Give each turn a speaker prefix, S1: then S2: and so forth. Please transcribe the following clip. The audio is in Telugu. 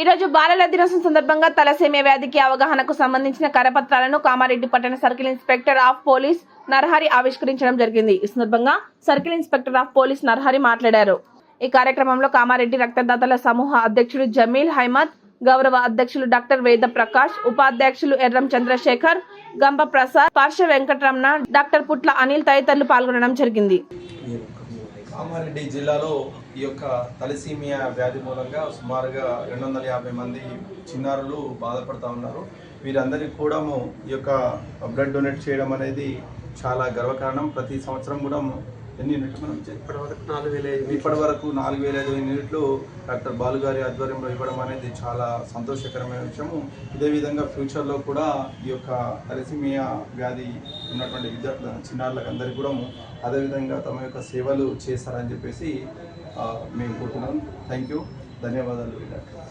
S1: ఈరోజు బాలల దినోత్సవం సందర్భంగా తలసేమియా వ్యాధికి అవగాహనకు సంబంధించిన కరపత్రాలను కామారెడ్డి పట్టణ circle inspector of police Narahari ఆవిష్కరించడం జరిగింది. ఈ సందర్భంగా circle inspector of police Narahari మాట్లాడారు. ఈ కార్యక్రమంలో కామారెడ్డి రక్తదాతల సమూహ అధ్యక్షుడు జమీల్ హైమద్ గౌరవ అధ్యక్షులు డాక్టర్ వేద ప్రకాష్ ఉపాధ్యక్షులు ఎర్రం చంద్రశేఖర్ గంప ప్రసాద్ పార్శ్వ వెంకటరమణ డాక్టర్ పుట్ల అనిల్ తదితరులు పాల్గొనడం జరిగింది.
S2: కామారెడ్డి జిల్లాలో ఈ యొక్క తలసీమియా వ్యాధి మూలంగా సుమారుగా రెండు వందల యాభై మంది చిన్నారులు బాధపడుతూ ఉన్నారు. వీరందరికీ కూడా ఈ యొక్క బ్లడ్ డొనేట్ చేయడం అనేది చాలా గర్వకారణం. ప్రతి సంవత్సరం కూడా ఎన్ని యూనిట్లు మనం
S3: ఇప్పటివరకు నాలుగు వేల
S2: వరకు నాలుగు వేల ఐదు యూనిట్లు డాక్టర్ బాలు గారి ఆధ్వర్యంలో ఇవ్వడం అనేది చాలా సంతోషకరమైన విషయము. ఇదే విధంగా ఫ్యూచర్లో కూడా ఈ యొక్క తలసిమియా వ్యాధి ఉన్నటువంటి విద్యార్థుల చిన్నారులకు అందరికీ కూడా అదేవిధంగా తమ యొక్క సేవలు చేస్తారని చెప్పేసి మేము కోరుతున్నాం. థ్యాంక్ యూ ధన్యవాదాలు డాక్టర్.